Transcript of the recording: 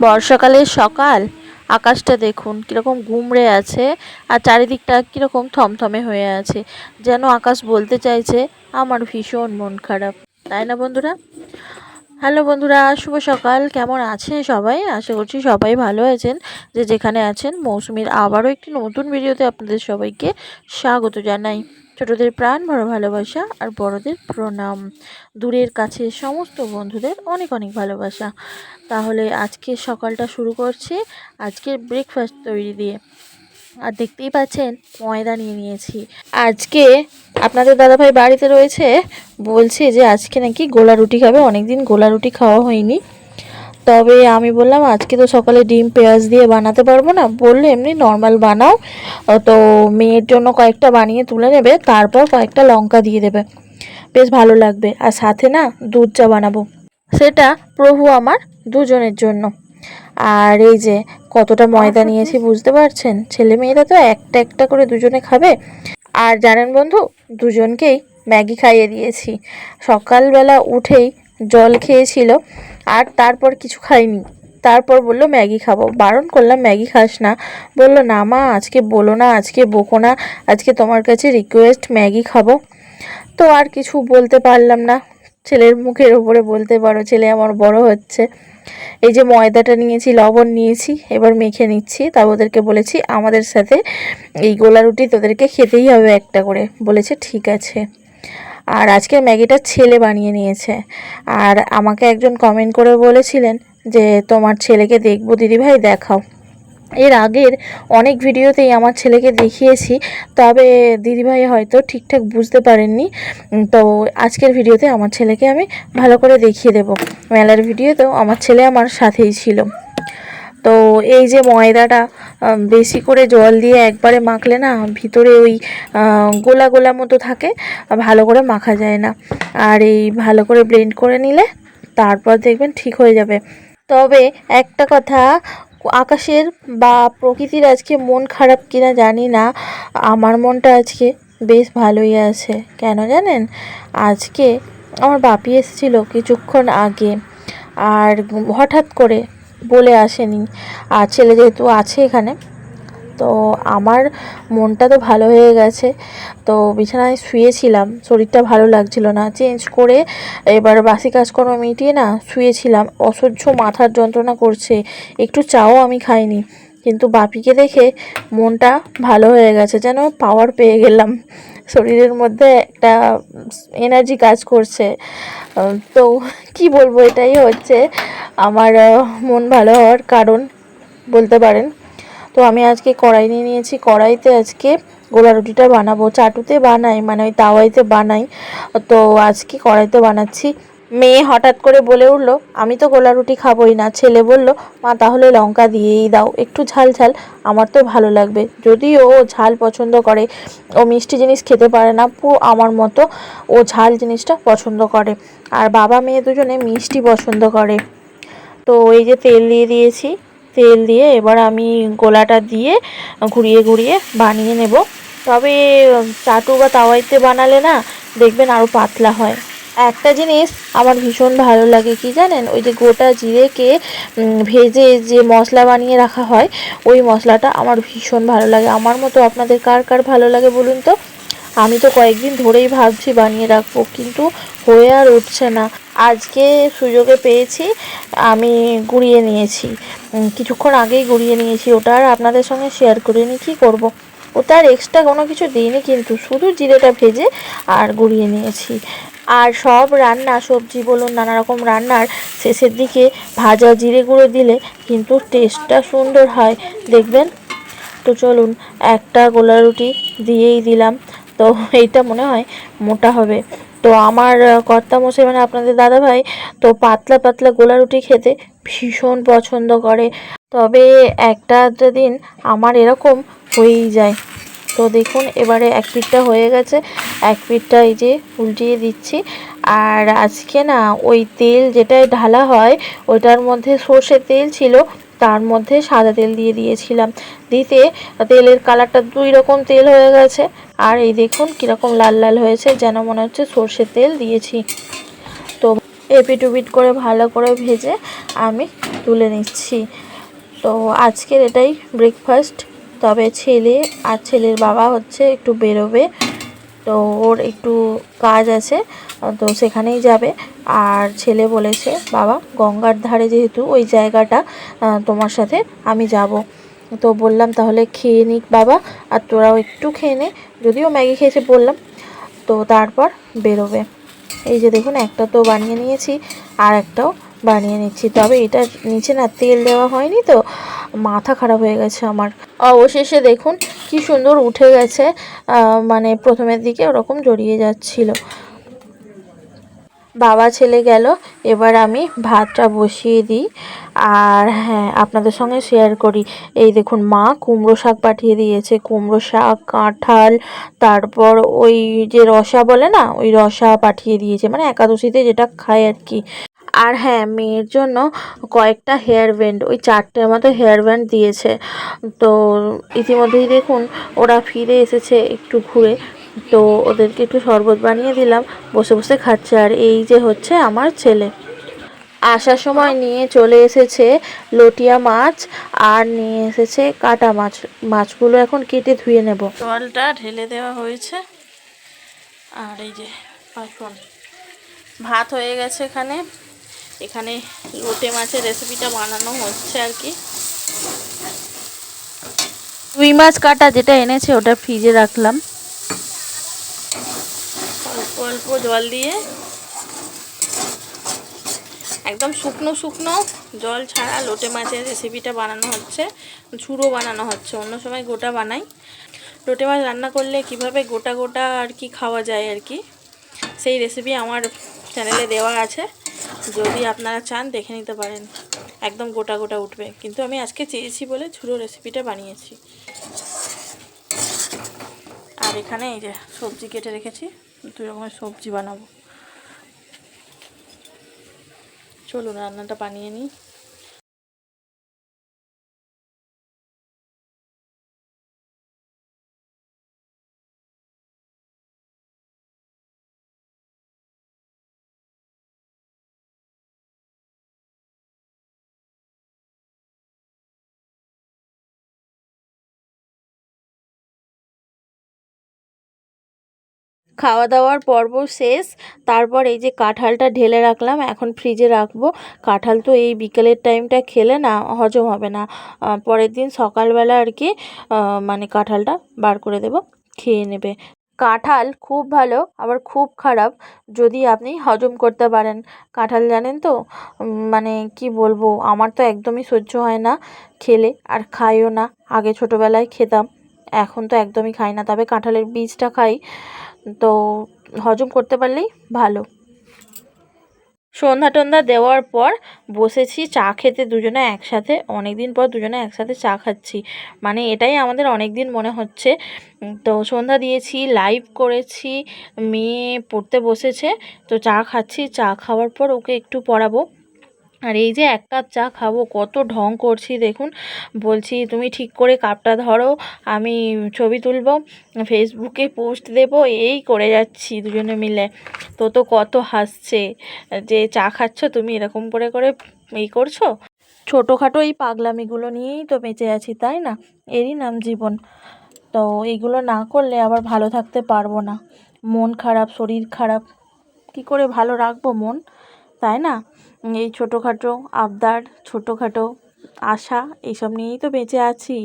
বর্ষাকালের সকাল আকাশটা দেখুন কীরকম ঘুমড়ে আছে আর চারিদিকটা কীরকম থমথমে হয়ে আছে। যেন আকাশ বলতে চাইছে, আমার ভীষণ মন খারাপ। তাই না বন্ধুরা? হ্যালো বন্ধুরা, শুভ সকাল। কেমন আছেন সবাই? আশা করছি সবাই ভালো আছেন। যে যেখানে আছেন, মৌসুমীর আবারও একটি নতুন ভিডিওতে আপনাদের সবাইকে স্বাগত জানাই। ছোটদের প্রাণ, বড় ভালোবাসা আর বড়দের প্রণাম। দূরের কাছে সমস্ত বন্ধুদের অনেক অনেক ভালোবাসা। তাহলে আজকে সকালটা শুরু করছি আজকের ব্রেকফাস্ট তৈরি দিয়ে। আর দেখতেই পাচ্ছেন, ময়দা নিয়ে নিয়েছি। আজকে আপনাদের দাদাভাই বাড়িতে রয়েছে, বলছে যে আজকে নাকি গোলা রুটি খাবে, অনেকদিন গোলা রুটি খাওয়া হয়নি। তবে আমি বললাম, আজকে তো সকালে ডিম, পেঁয়াজ দিয়ে বানাতে পারব না। বললে, এমনি নর্মাল বানাও। তো মেয়ের জন্য কয়েকটা বানিয়ে তুলে নেবে, তারপর কয়েকটা লঙ্কা দিয়ে দেবে। বেশ ভালো লাগবে। আর সাথে না, দুধ চা বানাবো। সেটা প্রভু আমার দুজনের জন্য। আর এই যে, কতটা ময়দা নিয়েছি বুঝতে পারছেন? ছেলে মেয়েরা তো একটা একটা করে দুজনে খাবে। আর জানেন বন্ধু, দুজনকেই ম্যাগি খাইয়ে দিয়েছি। সকালবেলা উঠেই জল খেয়েছিল, আর তারপর কিছু খাইনি। তারপর বলল, ম্যাগি খাব। বারণ করলাম, ম্যাগি খাস না। বলল, না মা, আজকে বলো না, আজকে বকো না, আজকে তোমার কাছে রিকোয়েস্ট ম্যাগি খাব। তো আর কিছু বলতে পারলাম না। ছেলের মুখের উপরে বলতে পারো, ছেলে আমার বড় হচ্ছে। এই যে ময়দাটা নিয়েছি, লবণ নিয়েছি, এবার মেখে নিচ্ছি। তা ওদেরকে বলেছি, আমাদের সাথে এই গোলা রুটি তোদেরকে খেতেই হবে একটা করে। বলেছে, ঠিক আছে। আর আজকের ম্যাগিটা ছেলে বানিয়ে নিয়েছে। আর আমাকে একজন কমেন্ট করে বলেছিলেন যে, তোমার ছেলেকে দেখব, দিদিভাই, দেখাও। এর আগের অনেক ভিডিওতেই আমার ছেলেকে দেখিয়েছি, তবে দিদিভাই হয়তো ঠিকঠাক বুঝতে পারেননি। তো আজকের ভিডিওতে আমার ছেলেকে আমি ভালো করে দেখিয়ে দেব। মেলার ভিডিওতেও আমার ছেলে আমার সাথেই ছিল। তো এই যে ময়দাটা বেশি করে জল দিয়ে একবারে মাখলে না ভিতরে ওই গোলা গোলা মতো থাকে ভালো করে মাখা যায় না। আর এই ভালো করে ব্লেন্ড করে নিলে তারপর দেখবেন ঠিক হয়ে যাবে। তবে একটা কথা, আকাশের বা প্রকৃতির আজকে মন খারাপ কিনা জানি না, আমার মনটা আজকে বেশ ভালোই আছে। কেন জানেন? আজকে আমার বাপি এসেছিল কিছুক্ষণ আগে, আর হঠাৎ করে বলে আসেনি। আর ছেলে যেহেতু আছে এখানে, তো আমার মনটা তো ভালো হয়ে গেছে। তো বিছানায় শুয়েছিলাম, শরীরটা ভালো লাগছিল না। চেঞ্জ করে এবার বাসি কাজকর্ম মিটিয়ে না শুয়েছিলাম। অসহ্য মাথার যন্ত্রণা করছে। একটু চাও আমি খাইনি। কিন্তু বাপিকে দেখে মনটা ভালো হয়ে গেছে, যেন পাওয়ার পেয়ে গেলাম। শরীরের মধ্যে একটা এনার্জি কাজ করছে। তো কি বলব, এটাই হচ্ছে আমার মন ভালো হওয়ার কারণ বলতে পারেন। তো আমি আজকে কড়াই নিয়ে নিয়েছি। কড়াইতে আজকে গোলা রুটিটা বানাবো। চাটুতে বানাই মানে ওই তাওয়াইতে বানাই। তো আজকে কড়াইতে বানাচ্ছি মেয়ে হঠাৎ করে বলে উঠল, আমি তো গোলা রুটি খাবোই না। ছেলে বলল, মা, তাহলে লঙ্কা দিয়েই দাও। একটু ঝাল ঝাল। আমার তো ভালো লাগবে। যদিও ও ঝাল পছন্দ করে, ও মিষ্টি জিনিস খেতে পারে না পুরো আমার মতো ও ঝাল জিনিসটা পছন্দ করে। আর বাবা মেয়ে দুজনে মিষ্টি পছন্দ করে। তো এই যে তেল দিয়ে দিয়েছি, তেল দিয়ে এবার আমি গোলাটা দিয়ে ঘুরিয়ে ঘুরিয়ে বানিয়ে নেব। তবে চাটু বা তাওয়াইতে বানালে না দেখবেন আরও পাতলা হয়। একটা জিনিস আমার ভীষণ ভালো লাগে, কি জানেন? ওই যে গোটা জিরেকে ভেজে যে মশলা বানিয়ে রাখা হয়, ওই মশলাটা আমার ভীষণ ভালো লাগে। আমার মতো আপনাদের কার কার ভালো লাগে বলুন তো? আমি তো কয়েকদিন ধরেই ভাবছি বানিয়ে রাখব, কিন্তু হয়ে আর উঠছে না। আজকে সুযোগে পেয়েছি, আমি গুঁড়িয়ে নিয়েছি। কিছুক্ষণ আগেই গুঁড়িয়ে নিয়েছি, ওটা আর আপনাদের সঙ্গে শেয়ার করিনি কী করব? ওটা আর এক্সট্রা কোনো কিছু দিইনি, কিন্তু শুধু জিরেটা ভেজে আর গুঁড়িয়ে নিয়েছি। আর সব রান্না, সবজি বলুন নানা রকম রান্নার শেষের দিকে ভাজা জিরে গুঁড়ো দিলে কিন্তু টেস্টটা সুন্দর হয়। দেখবেন? তো চলুন, একটা গোলা রুটি দিয়েই দিলাম। তো এইটা মনে হয় মোটা হবে। তো আমার কর্তা মশাই মানে আপনাদের দাদা ভাই, তো পাতলা পাতলা গোলা রুটি খেতে ভীষণ পছন্দ করে। তবে একটা দিন আমার এরকম হয়েই যায়। তো দেখুন, এবারে এক পিঠটা হয়ে গেছে। এক পিঠটা এই যে উল্টিয়ে দিচ্ছি। আর আজকে না, ওই তেল যেটায় ঢালা হয় ওটার মধ্যে সর্ষের তেল ছিল, তার মধ্যে সাদা তেল দিয়ে দিয়েছিলাম। দিতে তেলের কালারটা দুই রকম তেল হয়ে গেছে। আর এই দেখুন, কীরকম লাল লাল হয়েছে, যেন মনে হচ্ছে সর্ষের তেল দিয়েছি। তো এপিটুপিট করে ভালো করে ভেজে আমি তুলে নিচ্ছি। তো আজকের এটাই ব্রেকফাস্ট তবে ছেলে আর ছেলের বাবা হচ্ছে একটু বেরোবে। তো ওর একটু কাজ আছে, তো সেখানেই যাবে। আর ছেলে বলেছে, বাবা, গঙ্গার ধারে যেহেতু ওই জায়গাটা তোমার সাথে আমি যাব। তো বললাম, তাহলে খেয়ে নিক বাবা, আর তোরাও একটু খেয়ে নে। যদিও ম্যাগি খেয়েছে বললাম। তো তারপর বেরোবে। এই যে দেখুন, একটা তো বানিয়ে নিয়েছি, আর একটাও বানিয়ে নিচ্ছি। তবে এটা নিচে না তেল দেওয়া হয়নি তো, মাথা খারাপ হয়ে গেছে আমার। অবশেষে দেখুন কি সুন্দর উঠে গেছে মানে প্রথমের দিকে ওরকম জড়িয়ে যাচ্ছিল। বাবা ছেলে গেল, এবার আমি ভাতটা বসিয়ে দিই। আর হ্যাঁ আপনাদের সঙ্গে শেয়ার করি। এই দেখুন, মা কুমড়ো শাক পাঠিয়ে দিয়েছে। কুমড়ো শাক, কাঁঠাল, তারপর ওই যে রসা বলে না, ওই রসা পাঠিয়ে দিয়েছে। মানে একাদশীতে যেটা খায় আর কি। আর হ্যাঁ মেয়ের জন্য কয়েকটা হেয়ার ব্যান্ড ওই চারটের মতো হেয়ার ব্যান্ড দিয়েছে। তো ইতিমধ্যেই দেখুন, ওরা ফিরে এসেছে একটু ঘুরে। তো ওদেরকে একটু শরবত বানিয়ে দিলাম, বসে বসে খাচ্ছে। আর এই যে হচ্ছে আমার ছেলে। আসার সময় নিয়ে চলে এসেছে লটিয়া মাছ আর নিয়ে এসেছে কাটা মাছ। মাছগুলো এখন কেটে ধুয়ে নেব। জলটা ঢেলে দেওয়া হয়েছে। আর এই যে পাঁচফোড়ন ভাত হয়ে গেছে এখানে। এখানে লোটে মাছের রেসিপিটা বানানো হচ্ছে আর কি। রুই মাছ কাটা যেটা এনেছে ওটা ফ্রিজে রাখলাম। অল্প অল্প জল দিয়ে। একদম শুকনো শুকনো জল ছাড়া লোটে মাছের রেসিপিটা বানানো হচ্ছে। ঝুড়ো বানানো হচ্ছে অন্য সময় গোটা বানাই। লোটে মাছ রান্না করলে কীভাবে গোটা গোটা আর কি খাওয়া যায় আর কি সেই রেসিপি আমার চ্যানেলে দেওয়া আছে। যদি আপনারা চান, দেখে নিতে পারেন। একদম গোটা গোটা উঠবে। কিন্তু আমি আজকে চেয়েছি বলে ঝুড়ো রেসিপিটা বানিয়েছি। আর এখানে এই যে সবজি কেটে রেখেছি দুই রকমের সবজি বানাবো। চলুন, রান্নাটা বানিয়ে নিই। খাওয়া দাওয়ার পর্ব শেষ। তারপর এই যে কাঁঠালটা ঢেলে রাখলাম, এখন ফ্রিজে রাখব। কাঁঠাল তো এই বিকেলের টাইমটা খেলে না, হজম হবে না। পরের দিন সকালবেলা আর কি মানে কাঁঠালটা বার করে দেব, খেয়ে নেবে। কাঁঠাল খুব ভালো, আবার খুব খারাপ, যদি আপনি হজম করতে পারেন। কাঁঠাল জানেন তো মানে কি বলব, আমার তো একদমই সহ্য হয় না খেলে, আর খাইও না। আগে ছোটোবেলায় খেতাম, এখন তো একদমই খাই না। তবে কাঁঠালের বীজটা খাই। তো হজম করতে পারলেই ভালো। সন্ধ্যা টন্ধা দেওয়ার পর বসেছি, চা খেতে দুজনে একসাথে। অনেক দিন পর দুজনে একসাথে চা খাচ্ছি। মানে এটাই আমাদের অনেক দিন মনে হচ্ছে। তো সন্ধ্যা দিয়েছি লাইভ করেছি, মেয়ে পড়তে বসেছে। তো চা খাচ্ছি, চা খাওয়ার পর ওকে একটু পড়াবো। আর এই যে এক কাপ চা খাব, কত ঢং করছি দেখুন। বলছি, তুমি ঠিক করে কাপটা ধরো, আমি ছবি তুলব ফেসবুকে পোস্ট দেবো, এই করে যাচ্ছি দুজনে মিলে। তো তো কত হাসছে, যে চা খাচ্ছ, তুমি এরকম করে করে এই করছ? ছোটোখাটো এই পাগলামিগুলো নিয়েই তো বেঁচে আছি, তাই না? এরই নাম জীবন। তো এইগুলো না করলে আবার ভালো থাকতে পারব না। মন খারাপ, শরীর খারাপ, কি করে ভালো রাখব মন? তাই না? এই ছোটোখাটো আবদার ছোটোখাটো আশা এইসব নিয়েই তো বেঁচে আছি।